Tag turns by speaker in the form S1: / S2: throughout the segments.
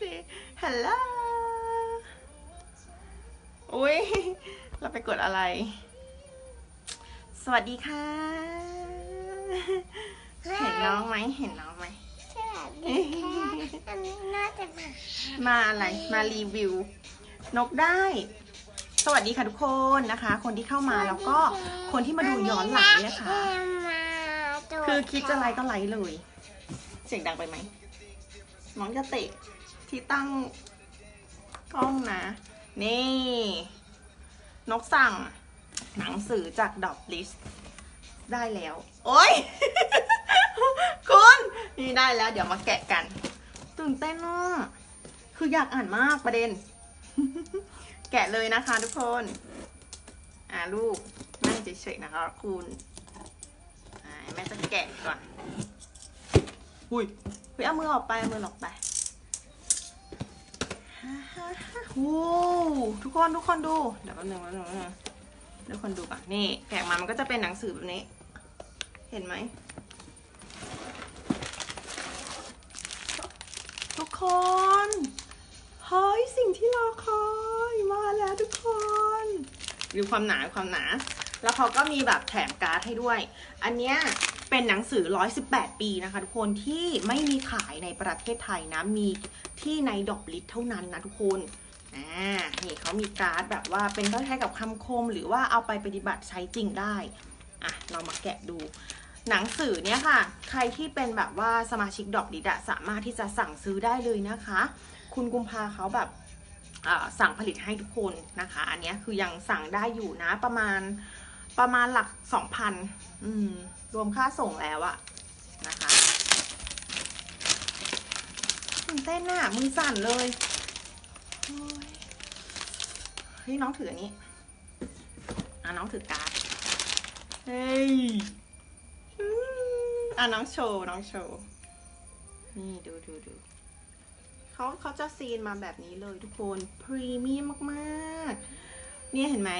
S1: สิฮัลโหลอุ้ยเราไปกดอะไร สวัสดีค่ะ เห็นน้องไหมเห็นน้องไหม
S2: สวัสดีค่ะอันนี้น่าจะมา
S1: มาอะไร มารีวิว นกได้ สวัสดีค่ะทุกคนนะคะ คนที่เข้ามาแล้วก็คนที่มาดูย้อนหลังด้วยนะคะคือคิดจะไลค์ก็ไลค์เลย เสียงดังไปไหมน้องจะเตะ ที่ตั้งกล้องนะ นี่ นกสั่งหนังสือจากดอบลิสได้แล้ว โอ๊ยคุณ นี่ได้แล้ว เดี๋ยวมาแกะกัน ตื่นเต้นอะคืออยากอ่านมากประเด็น แกะเลยนะคะทุกคน อ่าลูกนั่งเฉยๆนะคะคุณแม่จะแกะก่อน อุ้ยเฮ้ยเอามือออกไปเอามือออกไป โอ้ทุกคนทุกคนดู เดี๋ยวแป๊บนึงแป๊บนึงแป๊บนึงเดี๋ยวคนดูก่อนนี่ แกะมามันก็จะเป็นหนังสือแบบนี้ เห็นไหม ทุกคน เฮ้ย สิ่งที่รอคอยมาแล้วทุกคนดูความหนาความหนา แล้วเขาก็มีแบบแถมการ์ดให้ด้วย อันเนี้ย เป็นหนังสือ 118 ปีนะคะทุกคนที่ไม่มีขายในประเทศไทยนะ มีที่ในดอกลิทเท่านั้นนะทุกคนอ่านี่เขามีการ์ดแบบว่าเป็นคล้ายๆกับคำคม หรือว่าเอาไปปฏิบัติใช้จริงได้ อะ เรามาแกะดู หนังสือเนี่ยค่ะ ใครที่เป็นแบบว่าสมาชิกดอกลิดอะสามารถที่จะสั่งซื้อได้เลยนะคะ คุณกุมภาเขาแบบสั่งผลิตให้ทุกคนนะคะ อันนี้คือยังสั่งได้อยู่นะประมาณ ประมาณหลักสองพันรวมค่าส่งแล้วอะนะคะตื่นเต้นน่ะมือสั่นเลยเฮ้ยน้องถืออันนี้อะน้องถือการ์ดเฮ้ยอะน้องโชว์น้องโชว์นี่ดูดูดูเขาเขาจะซีนมาแบบนี้เลยทุกคน พรีเมียมมาก ๆ เนี่ยเห็นไหม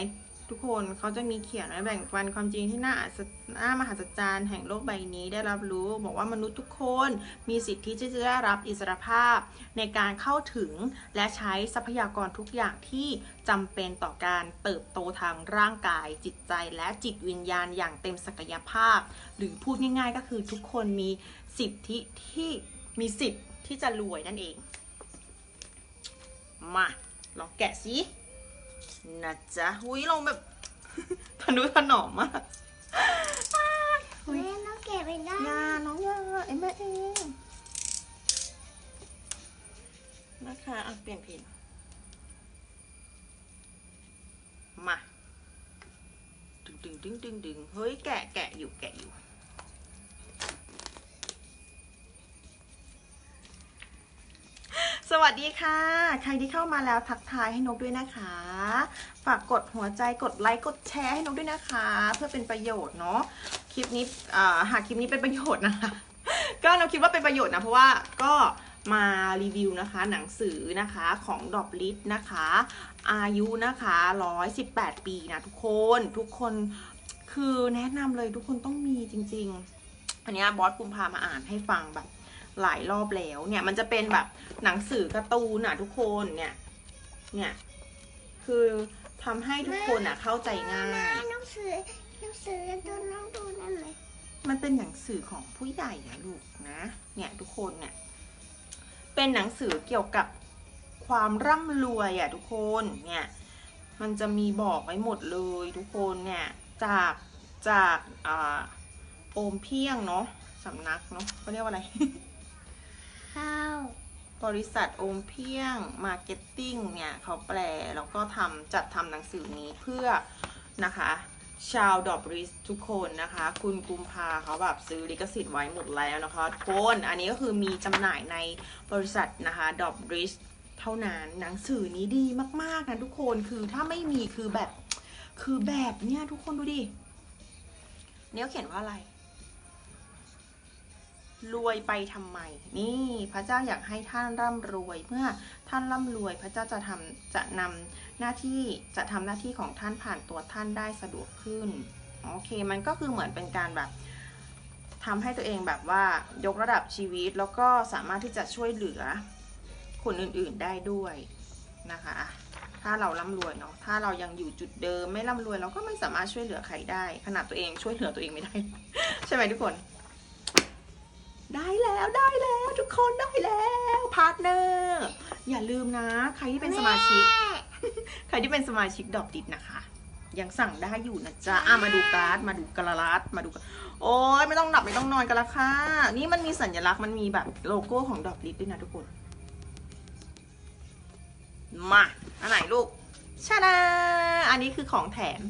S1: ทุกคนเขาจะมีเขียนไว้แบ่งปันความจริงที่น่าอัศน่ามหัศจรรย์แห่งโลกใบนี้ได้รับรู้ บอกว่ามนุษย์ทุกคนมีสิทธิที่จะได้รับอิสรภาพ ในการเข้าถึงและใช้ทรัพยากรทุกอย่างที่จำเป็นต่อการเติบโตทางร่างกายจิตใจและจิตวิญญาณอย่างเต็มศักยภาพ หรือพูดง่ายๆ ก็คือทุกคนมีสิทธิที่มีสิทธิ์ที่จะรวยนั่นเอง มาลองแกะสิ นะจ๊ะหุยลงแบบทะนุถนอมมากหุย
S2: แม่ต้องเก็บไปได้
S1: ยาน้องยาเอ็มแม่เองนะคะอะเปลี่ยนเพลงมาดึงดึงดึงดึงดึงเฮ้ยแกะแกะอยู่แกะอยู่ วัสดีค่ะ ใครที่เข้ามาแล้วทักทายให้นกด้วยนะคะ ฝากกดหัวใจกดไลค์กดแชร์ให้นกด้วยนะคะ เพื่อเป็นประโยชน์เนาะคลิปนี้อ่าหากคลิปนี้เป็นประโยชน์นะคะ ก็นกคิดว่าเป็นประโยชน์นะเพราะว่าก็มารีวิวนะคะหนังสือนะคะของดอบลิทนะคะ อายุนะคะ 118 ปีนะทุกคนทุกคนคือแนะนำเลยทุกคนต้องมีจริง ๆ อันนี้บอสกุมพามาอ่านให้ฟังแบบ หลายรอบแล้วเนี่ยมันจะเป็นแบบหนังสือการ์ตูนอะทุกคนเนี่ย เนี่ย คือทำให้ทุกคนอะเข้าใจง่าย
S2: แม่หนังสือหนังสือดูน้องดูนั่นเลย
S1: มันเป็นหนังสือของผู้ใหญ่นะลูกนะ เนี่ยทุกคนเนี่ย เป็นหนังสือเกี่ยวกับความร่ำรวยอะทุกคนเนี่ย มันจะมีบอกไว้หมดเลยทุกคนเนี่ย จากจากอ่าโอมเพียงเนาะสำนักเนาะเขาเรียกว่าอะไร
S2: ข้าว
S1: บริษัทโอมเพียงมาร์เก็ตติ้งเนี่ยเขาแปลแล้วก็ทำจัดทำหนังสือนี้เพื่อนะคะชาวดอบริสทุกคนนะคะ คุณกุมภาเขาแบบซื้อลิขสิทธิ์ไว้หมดแล้วนะคะทุกคนอันนี้ก็คือมีจำหน่ายในบริษัทนะคะดอบริสเท่านั้นหนังสือนี้ดีมากๆนะทุกคนคือถ้าไม่มีคือแบบคือแบบเนี่ยทุกคนดูดิเนี่ยเขียนว่าอะไร รวยไปทำไม นี่พระเจ้าอยากให้ท่านร่ำรวย เมื่อท่านร่ำรวย พระเจ้าจะทำจะนำหน้าที่จะทำหน้าที่ของท่านผ่านตัวท่านได้สะดวกขึ้นโอเค มันก็คือเหมือนเป็นการแบบทำให้ตัวเองแบบว่ายกระดับชีวิตแล้วก็สามารถที่จะช่วยเหลือคนอื่นๆได้ด้วยนะคะ ถ้าเราร่ำรวยเนาะ ถ้าเรายังอยู่จุดเดิมไม่ร่ำรวยเราก็ไม่สามารถช่วยเหลือใครได้ ขนาดตัวเองช่วยเหลือตัวเองไม่ได้ ใช่ไหมทุกคน ได้แล้วได้แล้วทุกคนได้แล้วพาร์ทเนอร์อย่าลืมนะ ใครที่เป็นสมาชิก ใครที่เป็นสมาชิกดอกดิดนะคะ ยังสั่งได้อยู่นะจ๊ะอะมาดูการ์ดมาดูกระลัดมาดูกันโอ้ยไม่ต้องหลับไม่ต้องนอนกันละค่ะ นี่มันมีสัญลักษณ์มันมีแบบโลโก้ของดอกดิดด้วยนะทุกคน มาอันไหนลูกชาดาอันนี้คือของแถม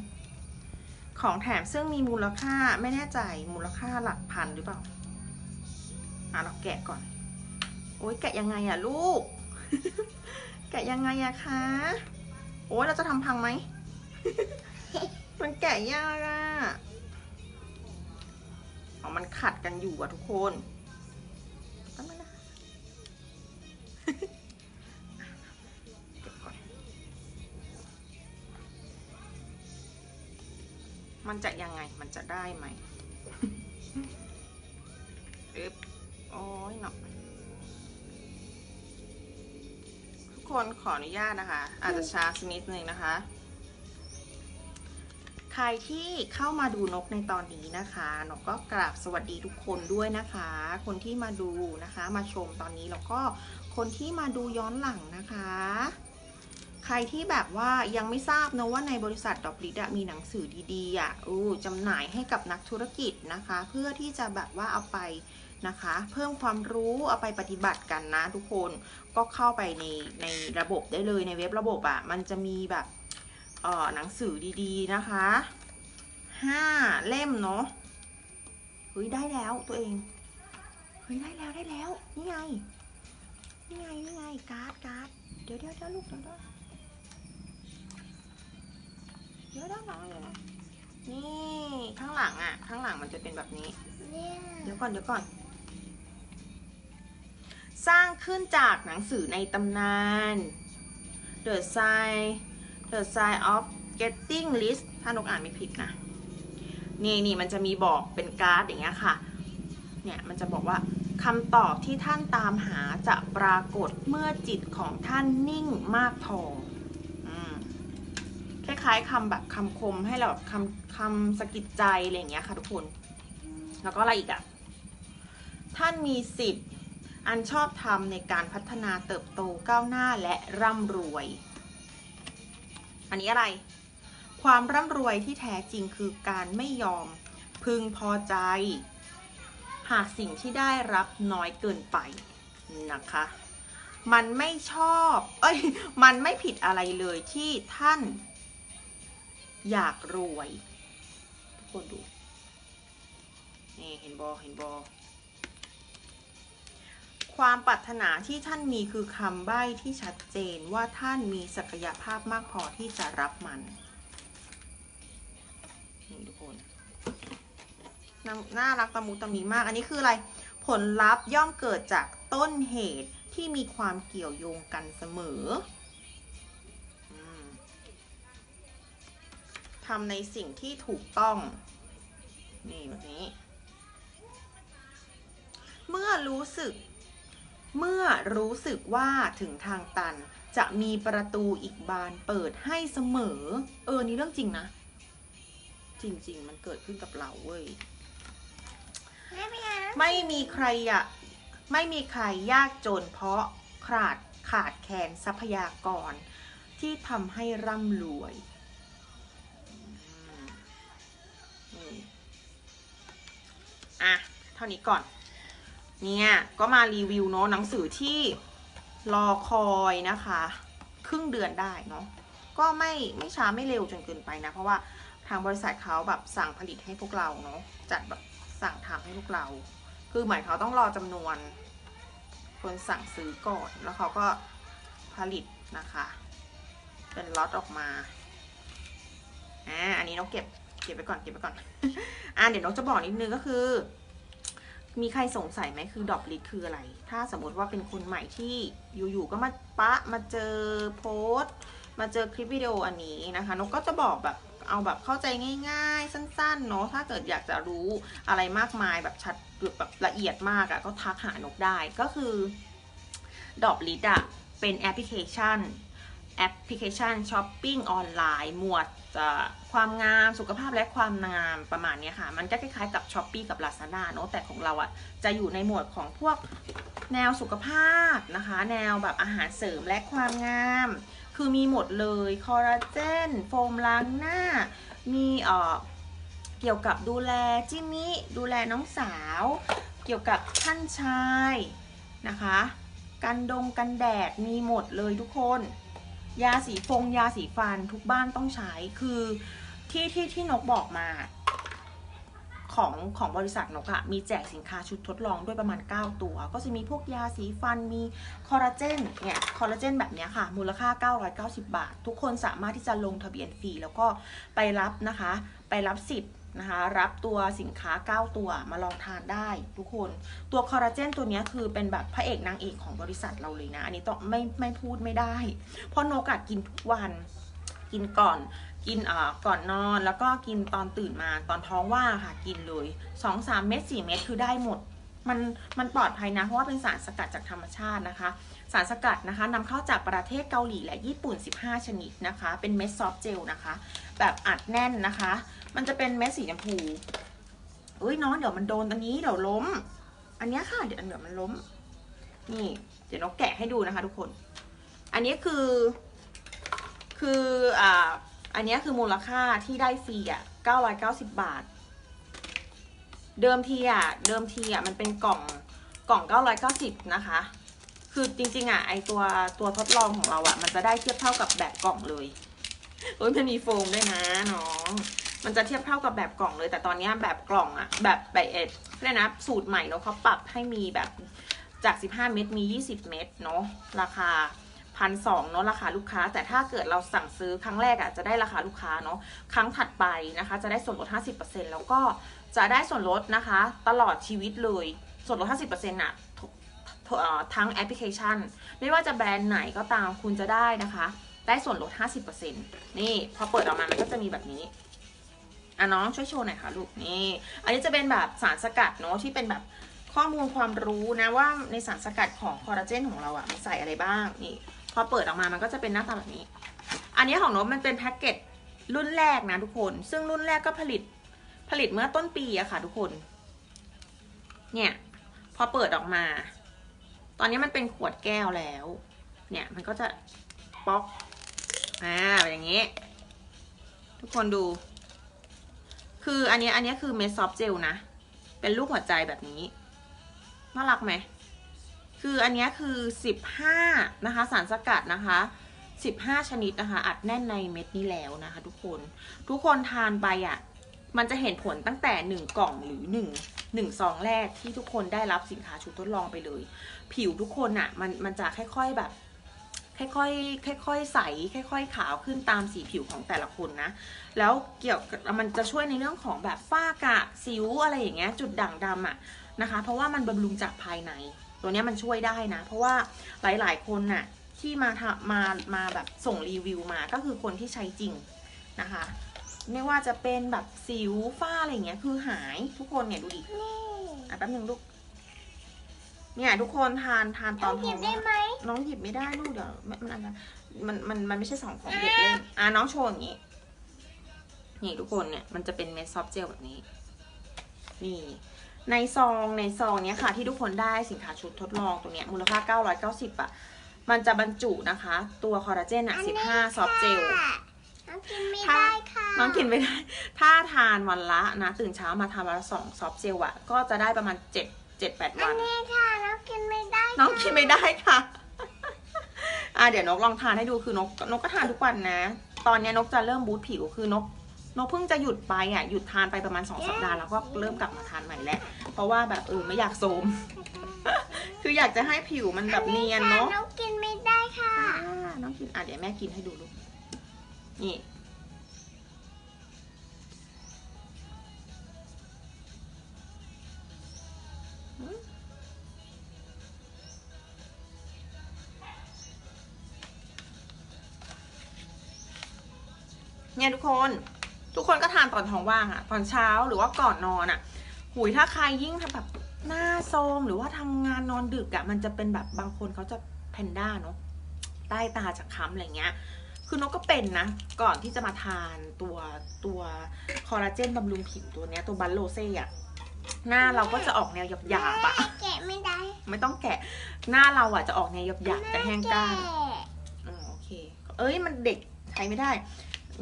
S1: ของแถมซึ่งมีมูลค่าไม่แน่ใจมูลค่าหลักพันหรือเปล่า อะเราแกะก่อน โอ้ยแกะยังไงอะลูก แกะยังไงอะคะ โอ้ยเราจะทำพังไหม มันแกะยากอะอ๋อมันขัดกันอยู่อะทุกคนแป๊บนึงนะมันจะยังไง มันจะได้ไหมอึ๊บ อ้ยเนาะทุกคนขออนุญาตนะคะ อาจจะช้าสักนิดนึงนะคะ ใครที่เข้ามาดูนกในตอนนี้นะคะนกก็กราบสวัสดีทุกคนด้วยนะคะ คนที่มาดูนะคะ มาชมตอนนี้แล้วก็คนที่มาดูย้อนหลังนะคะใครที่แบบว่ายังไม่ทราบนะว่าในบริษัทดอกลิดมีหนังสือดีๆอะอู้จำหน่ายให้กับนักธุรกิจนะคะ เพื่อที่จะแบบว่าเอาไป นะคะ เพิ่มความรู้เอาไปปฏิบัติกันนะทุกคนก็เข้าไปในในระบบได้เลยในเว็บระบบอะมันจะมีแบบเอ่อหนังสือดีๆนะคะห้าเล่มเนาะเฮ้ยได้แล้วตัวเองเฮ้ยได้แล้วได้แล้วนี่ไงนี่ไงนี่ไงการ์ดการ์ดเดี๋ยวเดี๋ยวเดี๋ยวลูกเดี๋ยวเดี๋ยวเดี๋ยวเดี๋ยวน้องเดี๋ยวนะนี่ข้างหลังอะ ข้างหลังมันจะเป็นแบบนี้
S2: เนี่ย
S1: เดี๋ยวก่อนเดี๋ยวก่อน สร้างขึ้นจากหนังสือในตำนาน The Sign The Sign of Getting List ถ้านกอ่านไม่ผิดนะ นี่นี่มันจะมีบอกเป็นการ์ดอย่างเงี้ยค่ะ เนี่ยมันจะบอกว่าคำตอบที่ท่านตามหาจะปรากฏเมื่อจิตของท่านนิ่งมากพอคล้ายๆคำแบบคำคมให้เราแบบคำคำสะกิดใจอะไรอย่างเงี้ยค่ะทุกคน แล้วก็อะไรอีกอะท่านมีสิทธิ์ อันชอบธรรมในการพัฒนาเติบโตก้าวหน้าและร่ำรวย อันนี้อะไร ความร่ำรวยที่แท้จริงคือการไม่ยอมพึงพอใจ หากสิ่งที่ได้รับน้อยเกินไปนะคะ มันไม่ชอบ เอ้ย มันไม่ผิดอะไรเลยที่ท่าน อยากรวยทุกคนดูนี่เห็นบอเห็นบอ ความปรารถนาที่ท่านมีคือคำใบ้ที่ชัดเจนว่าท่านมีศักยภาพมากพอที่จะรับมันนี่ทุกคนน่ารักตะมุตะมีมาก อันนี้คืออะไร ผลลัพธ์ย่อมเกิดจากต้นเหตุที่มีความเกี่ยวโยงกันเสมอทำในสิ่งที่ถูกต้อง นี่แบบนี้ เมื่อรู้สึก เมื่อรู้สึกว่าถึงทางตัน จะมีประตูอีกบานเปิดให้เสมอ เออ นี่เรื่องจริงนะ จริง ๆ มันเกิดขึ้นกับเราเว้ย
S2: แม่ไม่เอา
S1: ไม่มีใครอะไม่มีใครยากจนเพราะขาดขาดแคลนทรัพยากรที่ทำให้ร่ำรวยอืมนี่อะ เท่านี้ก่อน เนี่ยก็มารีวิวเนาะหนังสือที่รอคอยนะคะ ครึ่งเดือนได้เนาะก็ไม่ไม่ช้าไม่เร็วจนเกินไปนะ เพราะว่าทางบริษัทเขาแบบสั่งผลิตให้พวกเราเนาะจัดแบบสั่งทำให้พวกเรา คือหมายเขาต้องรอจำนวน คนสั่งซื้อก่อนแล้วเขาก็ผลิตนะคะ เป็นล็อตออกมาอ่าอันนี้น้องเก็บเก็บไว้ก่อนเก็บไว้ก่อนอ่าเดี๋ยวน้องจะบอกนิดนึงก็คือ มีใครสงสัยไหมคือดอกลิทคืออะไร ถ้าสมมติว่าเป็นคนใหม่ที่อยู่ๆก็มาปะมาเจอโพสต์ มาเจอคลิปวิดีโออันนี้นะคะนกก็จะบอกแบบเอาแบบเข้าใจง่าย ๆ สั้นๆเนาะถ้าเกิดอยากจะรู้อะไรมากมายแบบชัดแบบละเอียดมากอะ่ะก็ทักหานกได้ก็คือดอกลิทอะเป็นแอปพลิเคชันแอปพลิเคชันช้อปปิ้งออนไลน์หมวดเอ่อ ความงามสุขภาพและความงามประมาณนี้ค่ะ มันก็คล้ายๆกับ s h อ p e e กับ Lazada เนอะแต่ของเราอะจะอยู่ในหมวดของพวกแนวสุขภาพนะคะ แนวแบบอาหารเสริมและความงาม คือมีหมดเลยคอลลาเจนโฟมล้างหน้า มีเอ่อเกี่ยวกับดูแลจิมิดูแลน้องสาว เกี่ยวกับท่านชายนะคะกันดงกันแดดมีหมดเลยทุกคน ยาสีฟงยาสีฟันทุกบ้านต้องใช้คือ ที่ที่ที่นกบอกมา ของของบริษัทนกอะมีแจกสินค้าชุดทดลองด้วยประมาณ 9 ตัว ก็จะมีพวกยาสีฟันมีคอลลาเจนเนี่ยคอลลาเจนแบบเนี้ยค่ะ มูลค่า 990 บาท ทุกคนสามารถที่จะลงทะเบียนฟรีแล้วก็ไปรับนะคะ ไปรับสิทธิ์นะคะรับตัวสินค้า 9 ตัวมาลองทานได้ทุกคน ตัวคอลลาเจนตัวนี้คือเป็นแบบพระเอกนางเอกของบริษัทเราเลยนะ อันนี้ต้องไม่ไม่พูดไม่ได้ เพราะนกอะกินทุกวันกินก่อน กินก่อนนอนแล้วก็กินตอนตื่นมาตอนท้องว่างค่ะกินเลย2อสามเม็ดสี่เม็ดคือได้หมดมันมันปลอดภัยนะ เพราะว่าเป็นสารสกัดจากธรรมชาตินะคะ สารสกัดนะคะนำเข้าจากประเทศเกาหลีและญี่ปุ่น 15 ชนิดนะคะ เป็นเม็ดซอฟต์เจลนะคะ แบบอัดแน่นนะคะ มันจะเป็นเม็ดสีชมพูเอ้ยน้องเดี๋ยวมันโดนอันนี้เดี๋ยวล้ม อันเนี้ยค่ะเดี๋ยวเดี๋ยวมันล้ม นี่เดี๋ยวนกแกะให้ดูนะคะ ทุกคน อันนี้คือ คืออ่า อันนี้คือมูลค่าที่ได้ฟรีอะ990 บาท เดิมทีอะ เดิมทีอะมันเป็นกล่องกล่อง 990 นะคะ คือจริงๆอะไอตัวตัวทดลองของเราอะ มันจะได้เทียบเท่ากับแบบกล่องเลยโอ้ยมันมีโฟมด้วยนะน้อง มันจะเทียบเท่ากับแบบกล่องเลย แต่ตอนนี้แบบกล่องอะแบบแบบเอ็ดเรียนะสูตรใหม่เนาะเขาปรับให้มีแบบจาก 15 เม็ดมี 20 เม็ดเนาะราคา พันสองเนาะราคาลูกค้า แต่ถ้าเกิดเราสั่งซื้อครั้งแรกอะ่ะจะได้ราคาลูกค้าเนาะครั้งถัดไปนะคะ จะได้ส่วนลด 50%แล้วก็จะได้ส่วนลดนะคะ ตลอดชีวิตเลย ส่วนลด 50%น่ะทุกทุกเอ่อทั้งแอปพลิเคชัน ไม่ว่าจะแบรนด์ไหนก็ตามคุณจะได้นะคะ ได้ส่วนลด 50%นี่พอเปิดออกมามันก็จะมีแบบนี้อะน้องช่วยโชว์หน่อยค่ะลูกนี่ อันนี้จะเป็นแบบสารสกัดเนาะที่เป็นแบบข้อมูลความรู้นะว่าในสารสกัดของคอลลาเจนของเราอะ่ะมันใส่อะไรบ้างนี่ พอเปิดออกมามันก็จะเป็นหน้าตาแบบนี้ อันนี้ของโน้ตมันเป็นแพ็กเกจรุ่นแรกนะทุกคน ซึ่งรุ่นแรกก็ผลิตผลิตเมื่อต้นปีอะค่ะทุกคน เนี่ย พอเปิดออกมา ตอนนี้มันเป็นขวดแก้วแล้ว เนี่ยมันก็จะป๊อก อ่าเป็นอย่างนี้ ทุกคนดู คืออันนี้อันนี้คือเมดซอฟเจลนะ เป็นรูปหัวใจแบบนี้ น่ารักไหม คืออันนี้คือ 15 นะคะ สารสกัดนะคะ 15 ชนิดนะคะ อัดแน่นในเม็ดนี้แล้วนะคะ ทุกคน ทุกคนทานไปอะ มันจะเห็นผลตั้งแต่ 1 กล่องหรือ 1 1ซองแรกที่ทุกคนได้รับสินค้าชุดทดลองไปเลย ผิวทุกคนอะ มันมันจะค่อย ๆแบบค่อยๆ ค่อยๆ ใส ค่อย ๆ ขาวขึ้นตามสีผิวของแต่ละคนนะ แล้วเกี่ยวกับมันจะช่วยในเรื่องของแบบฝ้ากระสิวอะไรอย่างเงี้ย จุดด่างดำอะนะคะ เพราะว่ามันบำรุงจากภายใน ตัวเนี้ยมันช่วยได้นะ เพราะว่าหลายๆคนน่ะที่มาทำมามาแบบส่งรีวิวมาก็คือคนที่ใช้จริงนะคะ ไม่ว่าจะเป็นแบบสิวฝ้าอะไรอย่างเงี้ยคือหายทุกคนเนี่ยดูดิ
S2: นี่
S1: อะแป๊บนึงลูกเนี่ยทุกคนทานทานต
S2: ต้
S1: อ
S2: อนง
S1: ท้
S2: กิ
S1: อนง
S2: ได้ไหม
S1: น้องหยิบไม่ได้ลูกเดี๋ยวมันมันอาจจะมันมันมันไม่ใช่สองของเด็กเล่นอะน้องโชว์อย่างนี้นี่ทุกคนเนี่ยมันจะเป็นเม็ดซอฟต์เจลแบบนี้ นี่ ในซองในซองเนี้ยค่ะ ที่ทุกคนได้สินค้าชุดทดลองตัวเนี้ยมูลค่า 990อะมันจะบรรจุนะคะ ตัวคอลลาเจนอะ15 ซอฟต์เจล
S2: ค่ะน้องกินไม่ได้ค่ะ
S1: น้องกินไม่ได้ ถ้าทานวันละนะตื่นเช้ามาทานวันละสองซอฟต์เจลอะก็จะได้ประมาณ7 7 8
S2: อั
S1: วันน
S2: นี้ค่ะ น้องกินไม่ได้
S1: น้องกินไม่ได้ค่ะอะเดี๋ยวนกลองทานให้ดูคือนกนกก็ทานทุกวันนะ ตอนเนี้ยนกจะเริ่มบูทผิวคือนก นกเพิ่งจะหยุดไปอะหยุดทานไปประมาณสองสัปดาห์แล้วก็เริ่มกลับมาทานใหม่แล้วเพราะว่าแบบเออไม่อยากโซมคืออยากจะให้ผิวมันแบบเนียนเนาะ
S2: น้องกินไม่ได้ค่ะ
S1: อ่าน้องกินอะเดี๋ยวแม่กินให้ดูลูกนี่เนี่ยทุกคน ทุกคนก็ทานตอนท้องว่างอะตอนเช้าหรือว่าก่อนนอนอะหุยถ้าใครยิ่งทำแบบหน้าโทรมหรือว่าทำงานนอนดึกอะมันจะเป็นแบบบางคนเขาจะแพนด้าเนาะใต้ตาจากค้ำอะไรเงี้ย คือนกก็เป็นนะ ก่อนที่จะมาทานตัวตัวคอลลาเจนบำรุงผิวตัวเนี้ยตัวบัลโลเซ่อะหน้าเราก็จะออกแนวหยาบๆอะ
S2: แม่แกะไม่ได้
S1: ไม่ต้องแกะ หน้าเราอะจะออกแนวหยาบๆแต่แห้งกร้าน
S2: แม่
S1: อ๋อโอเค เอ้ยมันเด็กใช้ไม่ได้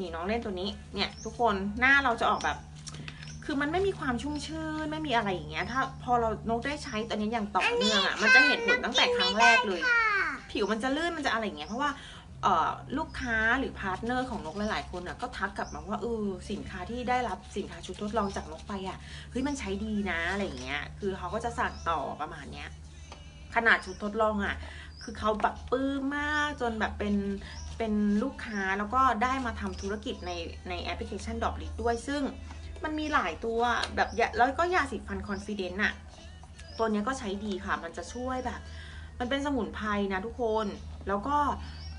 S1: นี่น้องเล่นตัวนี้ เนี่ย ทุกคนหน้าเราจะออกแบบ คือมันไม่มีความชุ่มชื่นไม่มีอะไรอย่างเงี้ย ถ้าพอเรานกได้ใช้ตัวนี้อย่างต่อเนื่องอะมันจะเห็นผลตั้งแต่ครั้งแรกเลย
S2: ค่ะ
S1: ผิวมันจะลื่นมันจะอะไรอย่างเงี้ยเพราะว่าเอ่อลูกค้าหรือพาร์ทเนอร์ของนกหลายๆคนอะก็ทักกลับมาว่าเออสินค้าที่ได้รับสินค้าชุดทดลองจากนกไปอะเฮ้ยมันใช้ดีนะอะไรอย่างเงี้ย คือเขาก็จะสั่งต่อประมาณเนี้ยขนาดชุดทดลองอะ คือเขาแบบปลื้มมากจนแบบเป็น เป็นลูกค้าแล้วก็ได้มาทำธุรกิจในในแอปพลิเคชันดอกลิด้วย ซึ่งมันมีหลายตัวแบบแล้วก็ยาสีฟันคอนฟิเดนต์อะตัวเนี้ยก็ใช้ดีค่ะ มันจะช่วยแบบ มันเป็นสมุนไพรนะทุกคน แล้วก็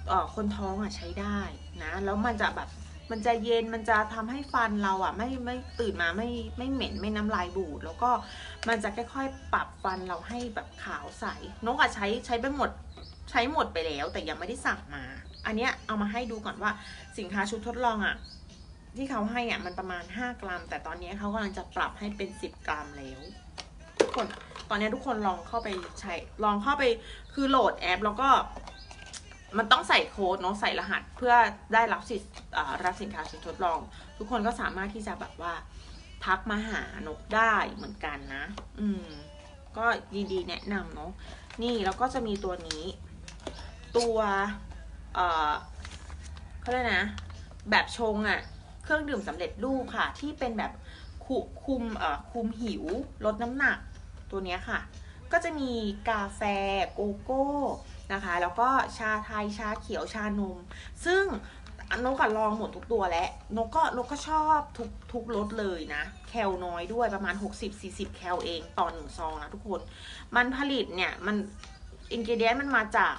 S1: เอ่อคนท้องอะใช้ได้นะ แล้วมันจะแบบมันจะเย็นมันจะทำให้ฟันเราอะไม่ไม่ตื่นมาไม่ไม่เหม็นไม่น้ำลายบูด แล้วก็มันจะค่อยๆปรับฟันเราให้แบบขาวใสนกอะใช้ใช้ไปหมดใช้หมดไปแล้วแต่ยังไม่ได้สั่งมา อันเนี้ยเอามาให้ดูก่อนว่าสินค้าชุดทดลองอะที่เขาให้อะมันประมาณ 5 กรัม แต่ตอนนี้เขากำลังจะปรับให้เป็น 10 กรัมแล้วทุกคนตอนนี้ทุกคนลองเข้าไปใช้ลองเข้าไปคือโหลดแอป แล้วก็ มันต้องใส่โค้ดเนาะใส่รหัสเพื่อได้รับสิทธิ์รับสินค้าชุดทดลอง ทุกคนก็สามารถที่จะแบบว่า ทักมาหานกได้เหมือนกันนะ อืม ก็ดีๆแนะนำเนาะนี่แล้วก็จะมีตัวนี้ ตัว เอ่อเขาเรียกนะ แบบชงอะ่ะ เครื่องดื่มสำเร็จรูปค่ะ ที่เป็นแบบคุคุมเอ่อคุมหิว ลดน้ำหนักตัวเนี้ยค่ะ ก็จะมีกาแฟโกโก้นะคะ แล้วก็ชาไทยชาเขียวชานม ซึ่งนกก็ลองหมดทุกตัวแล้วนกก็นกก็ชอบทุกทุกรสเลยนะ แคลน้อยด้วยประมาณ 60-40 แคลเองต่อหนึ่งซองนะทุกคน มันผลิตเนี่ย มันอินกิเดียนมันมาจาก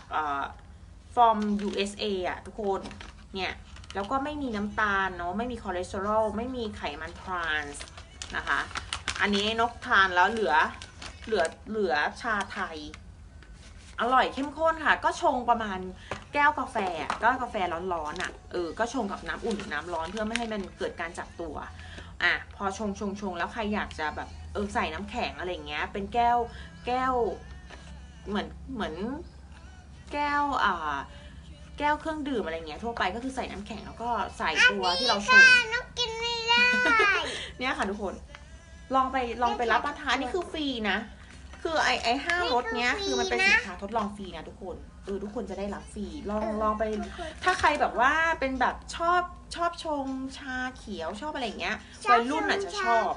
S1: เอ่อฟอร์ม USA อะทุกคน เนี่ย แล้วก็ไม่มีน้ำตาลเนาะ ไม่มีคอเลสเตอรอล ไม่มีไขมันทรานส์นะคะ อันนี้นกทานแล้วเหลือ เหลือ เหลือชาไทย อร่อยเข้มข้นค่ะ ก็ชงประมาณแก้วกาแฟแก้วกาแฟร้อนๆอะ เออ ก็ชงกับน้ำอุ่นหรือน้ำร้อนเพื่อไม่ให้มันเกิดการจับตัว อะ พอชงชงชงแล้วใครอยากจะแบบเออใส่น้ำแข็งอะไรเงี้ย เป็นแก้ว แก้ว เหมือน เหมือน แก้วอ่าแก้วเครื่องดื่มอะไรเงี้ยทั่วไปก็คือใส่น้ำแข็งแล้วก็ใส่ตัวที่เราชง
S2: นกกินไม่ได้
S1: เนี่ยค่ะทุกคน ลองไปลองไปรับประทานนี่คือฟรีนะ คือไอไอห้ารสเนี้ย คือมันเป็นสินค้าทดลองฟรีนะทุกคนเออทุกคนจะได้รับฟรีลองลองไป ถ้าใครแบบว่าเป็นแบบชอบชอบชงชาเขียวชอบอะไรอย่างเงี้ยวัยรุ่นอะจะชอบ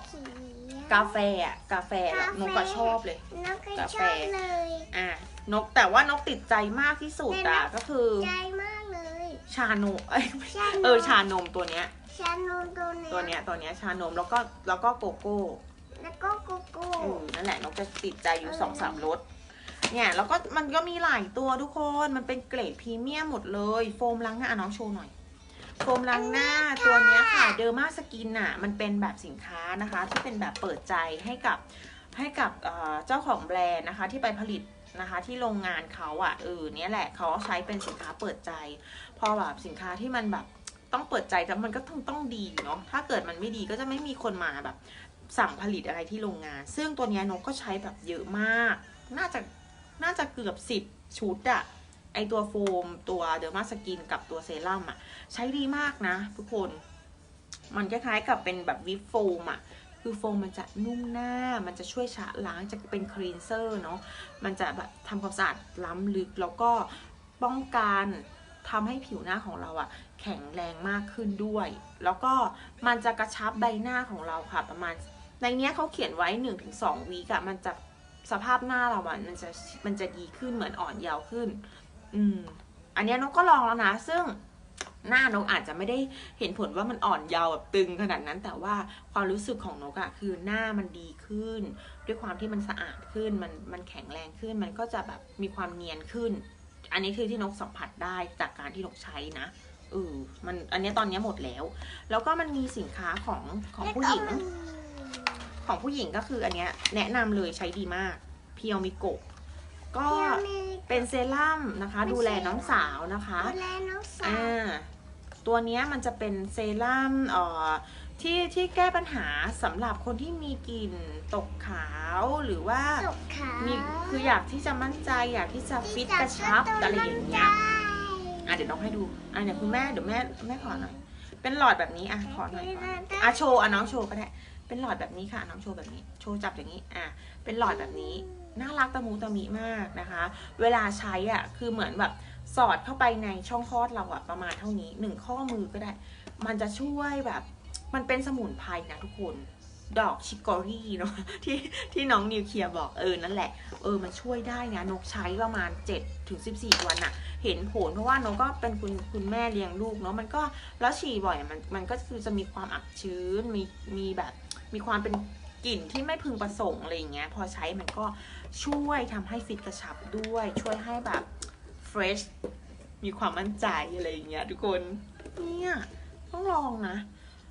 S1: กาแฟอะกาแฟอะนกก็ชอบเลย
S2: นกก็ชอบเลย
S1: อะ นกแต่ว่านกติดใจมากที่สุดอะก็คือ
S2: ใจมากเลย
S1: ชานมเอ้ยเออชานมตัวเนี้ย
S2: ชานมตัวเนี้ย
S1: ตัวเนี้ยตัวเนี้ยชานมแล้วก็แล้วก็โกโก้
S2: แล้วก็โกโก้
S1: เออนั่นแหละนกจะติดใจอยู่สองสามรสเนี่ยแล้วก็มันก็มีหลายตัวทุกคนมันเป็นเกรดพรีเมียมหมดเลย โฟมล้างหน้าอะน้องโชว์หน่อยโฟมล้างหน้าตัวเนี้ยค่ะเดอร์มาสกินอะมันเป็นแบบสินค้านะคะ ที่เป็นแบบเปิดใจให้กับให้กับเอ่อเจ้าของแบรนด์นะคะ ที่ไปผลิต นะคะ ที่โรงงานเขาอะเออเนี่ยแหละเขาใช้เป็นสินค้าเปิดใจ พอแบบสินค้าที่มันแบบต้องเปิดใจแต่มันก็ต้องต้องดีเนาะถ้าเกิดมันไม่ดีก็จะไม่มีคนมาแบบ สั่งผลิตอะไรที่โรงงาน ซึ่งตัวนี้นกก็ใช้แบบเยอะมาก น่าจะน่าจะเกือบสิบชุดอะไอตัวโฟมตัวเดอร์มาสกินกับตัวเซรั่มอะใช้ดีมากนะทุกคน มันคล้ายๆกับเป็นแบบวิปโฟมอะ คือโฟมมันจะนุ่มหน้า มันจะช่วยชะล้างจะเป็นคลีนเซอร์เนาะมันจะแบบทำความสะอาดล้ำลึกแล้วก็ป้องกันทำให้ผิวหน้าของเราอะแข็งแรงมากขึ้นด้วย แล้วก็มันจะกระชับใบหน้าของเราค่ะประมาณ ในเนี้ยเขาเขียนไว้ 1-2วีกอะมันจะสภาพหน้าเราอะมันจะมันจะดีขึ้นเหมือนอ่อนเยาว์ขึ้น อืม อันเนี้ยนกก็ลองแล้วนะ ซึ่ง หน้านกอาจจะไม่ได้เห็นผลว่ามันอ่อนเยาว์แบบตึงขนาดนั้น แต่ว่าความรู้สึกของนกอะคือหน้ามันดีขึ้น ด้วยความที่มันสะอาดขึ้นมันมันแข็งแรงขึ้น มันก็จะแบบมีความเนียนขึ้น อันนี้คือที่นกสัมผัสได้จากการที่นกใช้นะเออมันอันเนี้ยตอนเนี้ยหมดแล้ว แล้วก็มันมีสินค้าของของผู้หญิง ของผู้หญิงก็คืออันเนี้ยแนะนำเลยใช้ดีมาก เพียวมิโกะ ก็
S2: ที่อเมริกา
S1: เป็นเซรั่มนะคะ ดูแลน้องสาวนะคะ
S2: ดูแลน้องสาว
S1: อ่าตัวเนี้ยมันจะเป็นเซรั่มเอ่อที่ที่แก้ปัญหาสำหรับคนที่มีกลิ่นตกขาวหรือว่า
S2: ตกขา
S1: มีคืออยากที่จะมั่นใจอยากที่จะฟิตกระชับอะไรอย่างเงี้ยอะเดี๋ยวน้องให้ดูอะเดี๋ยวคุณแม่เดี๋ยวแม่แม่ขอหน่อยเป็นหลอดแบบนี้อะขอหน่อยก่อนอะโชว์อะน้องโชว์ก็ได้เป็นหลอดแบบนี้ค่ะน้องโชว์แบบนี้ โชว์จับอย่างนี้อะเป็นหลอดแบบนี้ น่ารักตะมูตะมิมากนะคะ เวลาใช้อะคือเหมือนแบบสอดเข้าไปในช่องคลอดเราอะประมาณเท่านี้หนึ่งข้อมือก็ได้ มันจะช่วยแบบ มันเป็นสมุนไพรนะทุกคนดอกชิกกอรี่เนาะที่ที่น้องนิวเคลียร์บอกเออนั่นแหละ เออมันช่วยได้นะนกใช้ประมาณ7ถึง14 วันอะเห็นผลเพราะว่านกก็เป็นคุณคุณแม่เลี้ยงลูกเนาะมันก็แล้วฉี่บ่อยมันมันก็คือจะมีความอับชื้นมีมีแบบมีความเป็น กลิ่นที่ไม่พึงประสงค์อะไรอย่างเงี้ย พอใช้มันก็ช่วยทำให้ฟิตกระชับด้วย ช่วยให้แบบ fresh มีความมั่นใจอะไรอย่างเงี้ยทุกคน เนี่ยต้องลองนะ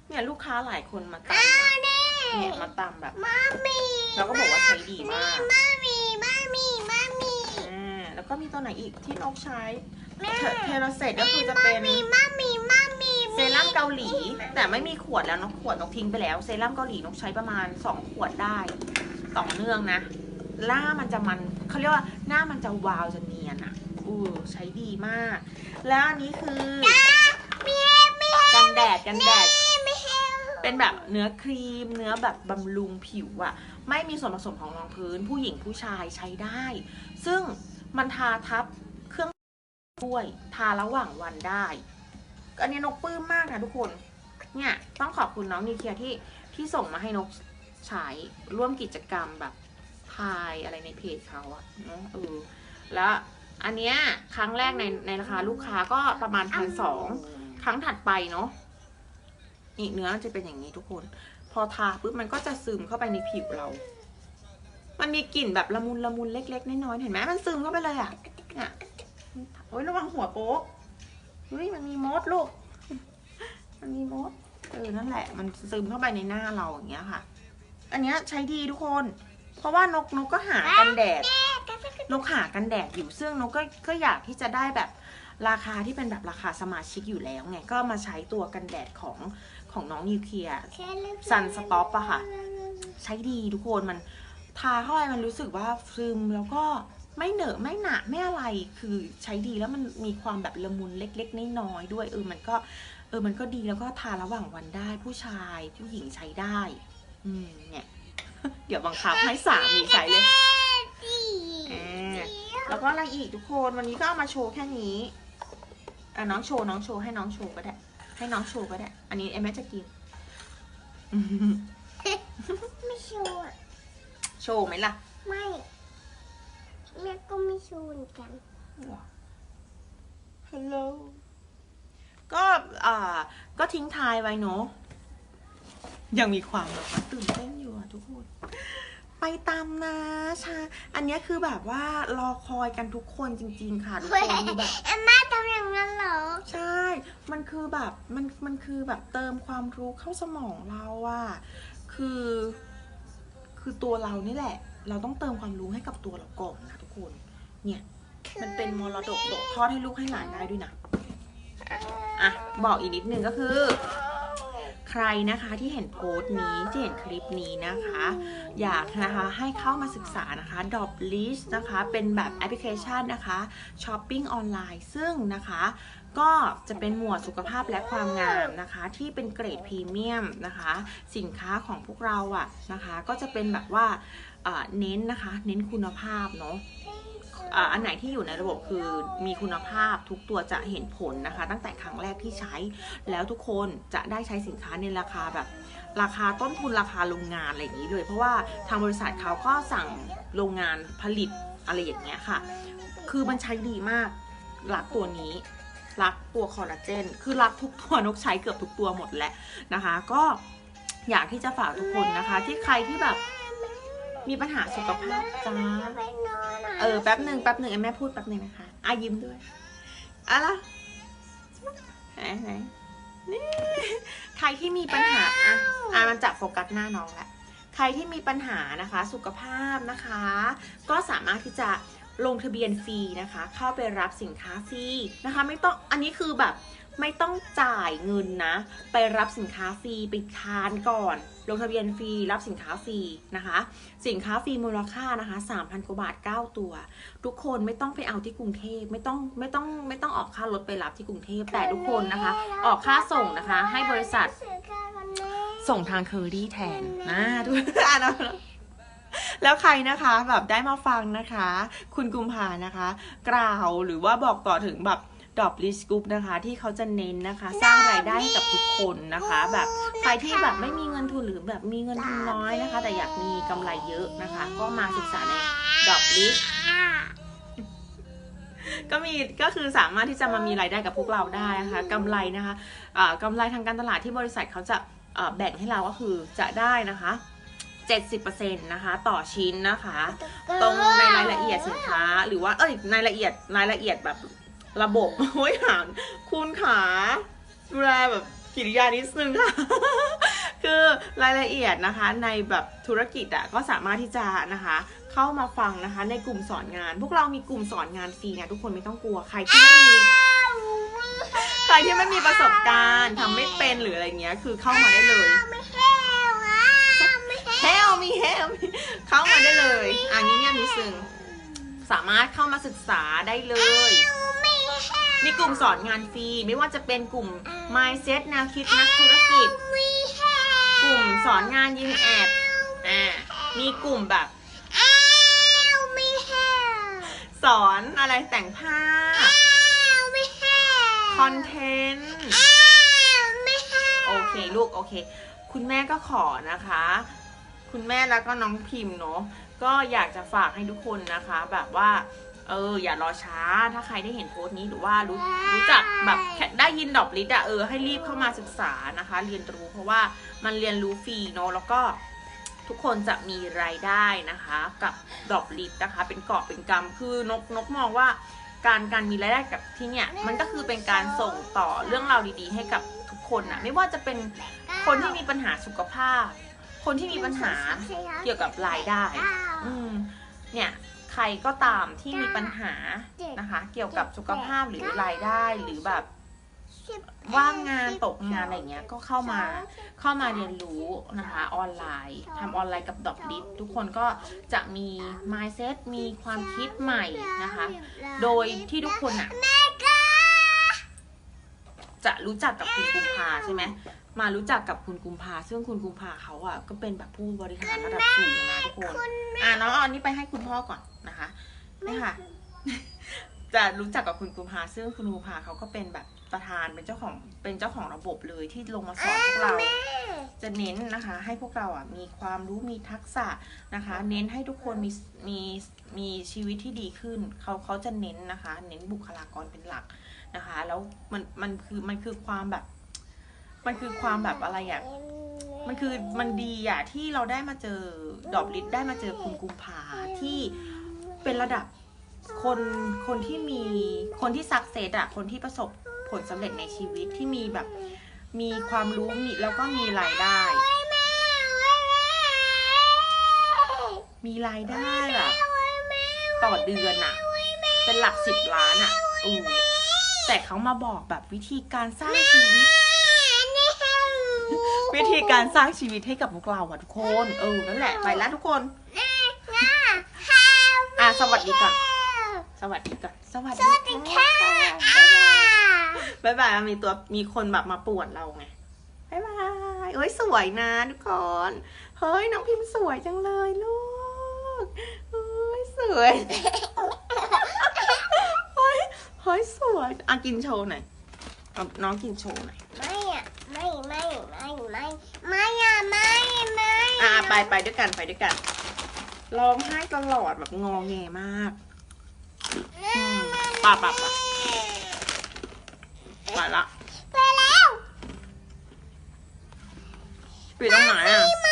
S1: เนี่ยลูกค้าหลายคนมาตามอะเนี่ยมาตามแบบ
S2: มามี
S1: เราก็บอกว่าใช้ดีมาก
S2: มามีมามีมามี
S1: อ่าแล้วก็มีตัวไหนอีกที่นกใช้
S2: แม่
S1: เทเทโรเซตก็คือจะเป็น
S2: มีมามีมามี
S1: เซรั่มเกาหลี แต่ไม่มีขวดแล้วนกขวดนกทิ้งไปแล้ว เซรั่มเกาหลีนกใช้ประมาณ2ขวดได้ต่อเนื่องนะหน้ามันจะมันเขาเรียกว่าหน้ามันจะวาวจะเนียนอะอือใช้ดีมาก แล้วอันนี้คือ
S2: มีมี
S1: กันแดดกันแดด
S2: ไม่เฮล
S1: เป็นแบบเนื้อครีม เนื้อแบบบำรุงผิวอะไม่มีส่วนผสมของรองพื้น ผู้หญิงผู้ชายใช้ได้ ซึ่งมันทาทับเครื่องด้วยทาระหว่างวันได้ อันนี้นกปลื้มมากนะทุกคน เนี่ยต้องขอบคุณน้องนิเคียที่ที่ส่งมาให้นกใช้ร่วมกิจกรรมแบบทายอะไรในเพจเขาอะเนาะเออแล้วอันเนี้ยครั้งแรกในในราคาลูกค้าก็ประมาณพันสองครั้งถัดไปเนาะนี่เนื้อจะเป็นอย่างนี้ทุกคน พอทาปุ๊บมันก็จะซึมเข้าไปในผิวเรา มันมีกลิ่นแบบละมุนละมุนเล็กๆน้อยๆเห็นไหมมันซึมเข้าไปเลยอะเนี่ยโอ้ยระวังหัวโป๊ก เฮ้ยมันมีมดลูก มันมีมด เออ นั่นแหละ มันซึมเข้าไปในหน้าเราอย่างเงี้ยค่ะ อันเนี้ยใช้ดีทุกคน เพราะว่านกนกก็หากันแดด นกหากันแดดอยู่ ซึ่งนกก็ก็อยากที่จะได้แบบราคาที่เป็นแบบราคาสมาชิกอยู่แล้วไง ก็มาใช้ตัวกันแดดของของน้องนิวเคลียร์ Sun Stop อะค่ะ ใช้ดีทุกคน มันทาเข้าไปมันรู้สึกว่าซึมแล้วก็ ไม่เหนอะไม่หนะไม่อะไรคือใช้ดีแล้วมันมีความแบบละมุนเล็กๆน้อยๆด้วยเออมันก็เออมันก็ดีแล้วก็ทาระหว่างวันได้ผู้ชายผู้หญิงใช้ได้ อืมเนี่ย เดี๋ยวบังคับให้สามีใช้เลยอ่าแล้วก็อะไรอีกทุกคนวันนี้ก็เอามาโชว์แค่นี้อะน้องโชว์น้องโชว์ให้น้องโชว์ก็ได้ ให้น้องโชว์ก็ได้ อันนี้เอ็มแม่จะกิน
S2: ไม่ชัวร์
S1: โชว์ไหมล่ะ
S2: ไม่ แม่ก็ไม่ชัวร์เหมือนกัน
S1: ฮัลโหลก็อ่า ก็ทิ้งทายไว้เนาะยังมีความแบบว่าตื่นเต้นอยู่อะทุกคน ไปตามนะชา อันเนี้ยคือแบบว่ารอคอยกันทุกคนจริง ๆ ค่ะทุกคนคือแบบ
S2: เอ็มม่าทำอย่างนั้นเหรอ
S1: ใช่ มันคือแบบมันมันคือแบบเติมความรู้เข้าสมองเราอะคือ คือตัวเรานี่แหละ เราต้องเติมความรู้ให้กับตัวเราก่อนนะทุกคนเนี่ย มันเป็นมรดกตกทอดให้ลูกให้หลานได้ด้วยนะ อะ บอกอีกนิดนึงก็คือ ใครนะคะที่เห็นโพสต์นี้ที่เห็นคลิปนี้นะคะ อยากนะคะให้เข้ามาศึกษานะคะ d o p l i s t นะคะ เป็นแบบแอปพลิเคชันนะคะช้อปปิ้งออนไลน์ซึ่งนะคะก็จะเป็นหมวดสุขภาพและความงามนะคะ ที่เป็นเกรดพรีเมียมนะคะ สินค้าของพวกเราอะนะคะ ก็จะเป็นแบบว่าเน้นนะคะ เน้นคุณภาพเนาะอันไหนที่อยู่ในระบบคือมีคุณภาพทุกตัวจะเห็นผลนะคะ ตั้งแต่ครั้งแรกที่ใช้แล้วทุกคนจะได้ใช้สินค้าในราคาแบบ ราคาต้นทุนราคาโรงงานอะไรอย่างนี้เลยเพราะว่าทางบริษัทเขาก็สั่งโรงงานผลิตอะไรอย่างเงี้ยค่ะ คือมันใช้ดีมากรักตัวนี้ รักตัวคอลลาเจน คือรักทุกตัวนกใช้เกือบทุกตัวหมดแหละนะคะ ก็อยากที่จะฝากทุกคนนะคะ ที่ใครที่แบบมีปัญหาสุขภาพจ้าเออแป๊บหนึ่งแป๊บหนึ่งไอ้แม่พูดแป๊บหนึ่งนะคะอายิ้มด้วยอะไรไหนไหนนี่ใครที่มีปัญหาอะอะมันจับโฟกัสหน้าน้องแหล้วใครที่มีปัญหานะคะ สุขภาพนะคะ ก็สามารถที่จะ ลงทะเบียนฟรีนะคะ เข้าไปรับสินค้าฟรีนะคะ ไม่ต้องอันนี้คือแบบไม่ต้องจ่ายเงินนะ ไปรับสินค้าฟรีไปทานก่อน ลงทะเบียนฟรีรับสินค้าฟรีนะคะ สินค้าฟรีมูลค่านะคะ 3,000กว่าบาท 9 ตัว ทุกคนไม่ต้องไปเอาที่กรุงเทพไม่ต้องไม่ต้องไม่ต้องออกค่ารถไปรับที่กรุงเทพแต่ทุกคนนะคะ ออกค่าส่งนะคะ ให้บริษัท ส่งทางเคอรี่แทนนะทุกท่านนะ แล้วใครนะคะแบบได้มาฟังนะคะ คุณกุมภานะคะ กล่าวหรือว่าบอกต่อถึงแบบดอบลิสกรุ๊ปนะคะ ที่เขาจะเน้นนะคะ สร้างรายได้ให้กับทุกคนนะคะ แบบใครที่แบบไม่มีเงินทุนหรือแบบมีเงินทุนน้อยนะคะ แต่อยากมีกำไรเยอะนะคะ ก็มาศึกษาในดอบลิสก็มีก็คือสามารถที่จะมามีรายได้กับพวกเราได้นะคะกำไรนะคะอ่ากำไรทางการตลาดที่บริษัทเขาจะอ่าแบ่งให้เราก็คือจะได้นะคะ 70%นะคะต่อชิ้นนะคะ ตรงในรายละเอียดสินค้า หรือว่าเอ้ยในรายละเอียดรายละเอียดแบบระบบโอ้ยหารคุณขาดูแลแบบกิริยานิดนึงค่ะคือรายละเอียดนะคะในแบบธุรกิจอะก็สามารถที่จะนะคะเข้ามาฟังนะคะในกลุ่มสอนงาน พวกเรามีกลุ่มสอนงานฟรีนะทุกคนไม่ต้องกลัวใครที่ไม่มีใครที่ไม่มีประสบการณ์ทำไม่เป็นหรืออะไรเงี้ยคือเข้ามาได้เลย
S2: ไม่แห้วอะไม่ แห้ว
S1: เฮลมีเฮลเข้ามาได้เลย อะงี้เงียบนิดนึงสามารถเข้ามาศึกษาได้เลย
S2: ไม่แห้ว
S1: มีกลุ่มสอนงานฟรีไม่ว่าจะเป็นกลุ่ม mindset แนวคิดนักธุรกิจ
S2: ไม่แห้ว
S1: กลุ่มสอนงานยิงแอดอ่ามีกลุ่มแบบ
S2: อ้าวไม่แห้ว
S1: สอนอะไรแต่งภาพ
S2: อ้าวไม่แห้ว
S1: คอนเทนต์
S2: อ้าวไม่แห้ว
S1: โอเค ลูก โอเค คุณแม่ก็ขอนะคะ คุณแม่แล้วก็น้องพิมพ์เนาะก็อยากจะฝากให้ทุกคนนะคะ แบบว่า เออ อย่ารอช้าถ้าใครได้เห็นโพสต์นี้หรือว่ารู้รู้จักแบบแค่ได้ยินดอกลิตอะเออให้รีบเข้ามาศึกษานะคะ เรียนรู้เพราะว่ามันเรียนรู้ฟรีเนาะแล้วก็ทุกคนจะมีรายได้นะคะ กับดอกลิตนะคะ เป็นกอบเป็นกำคือนกนกมองว่าการการมีรายได้กับที่เนี่ยมันก็คือเป็นการส่งต่อเรื่องราวดีๆ ให้กับทุกคนนะไม่ว่าจะเป็นคนที่มีปัญหาสุขภาพ คนที่มีปัญหาเกี่ยวกับรายได้ อืมเนี่ยใครก็ตามที่มีปัญหานะคะ เกี่ยวกับสุขภาพหรือรายได้หรือแบบว่างงานตกงานอะไรเงี้ยก็เข้ามาเข้ามาเรียนรู้นะคะออนไลน์ทำออนไลน์กับดอกดิฟทุกคนก็จะมี mindset มีความคิดใหม่นะคะ โดยที่ทุกคนอะจะรู้จักกับคุณกุมภาใช่ไหมมารู้จักกับคุณกุมภาซึ่งคุณกุมภาเขาอะก็เป็นแบบผู้บริหารระดับสูงนะทุกคนอะน้องเอาอันนี้ไปให้คุณพ่อก่อนนะคะนี่ค่ะ จะรู้จักกับคุณกุมภาซึ่งคุณกุมภาเขาก็เป็นแบบประธานเป็นเจ้าของเป็นเจ้าของระบบเลยที่ลงมาสอนพวกเรา จะเน้นนะคะ ให้พวกเราอะมีความรู้มีทักษะนะคะ เน้นให้ทุกคนมีมีมีชีวิตที่ดีขึ้นเขาเขาจะเน้นนะคะ เน้นบุคลากรเป็นหลักนะคะ แล้วมันมันคือมันคือความแบบ มันคือความแบบอะไรอะมันคือมันดีอะที่เราได้มาเจอดอบลิศได้มาเจอคุณกุมภาที่เป็นระดับคนคนที่มีคนที่สักเซสอะคนที่ประสบผลสำเร็จในชีวิตที่มีแบบมีความรู้มีแล้วก็มีรายได้ มีรายได้แบบต่อเดือนอะเป็นหลักสิบล้านอะอือแต่เขามาบอกแบบวิธีการสร้างชีวิต วิธีการสร้างชีวิตให้กับพวกเราอะทุกคน เออ นั่นแหละ ไปแล้วทุกคน อะ สวัสดีก่อน สวัสดีก่อน สวัสดีค่ะบ๊ายบายมีตัว มีคนแบบมาป่วนเราไงบ๊ายบายเอ้ย สวยนะทุกคน เฮ้ย น้องพิมพ์สวยจังเลยลูกเฮ้ย สวย เฮ้ย เฮ้ย สวย อะ กินโชว์หน่อยเอาน้องกินโชว์หน่อย
S2: ไม่ไม่ไม่ไม่ไม่ไม่อะไม่ไม่
S1: อะไปไปด้วยกันไปด้วยกันร้องไห้ตลอดแบบงอแงมากป่าป่าป่าไปละ
S2: ไปแล้ว
S1: ปิดตรงไหนอะ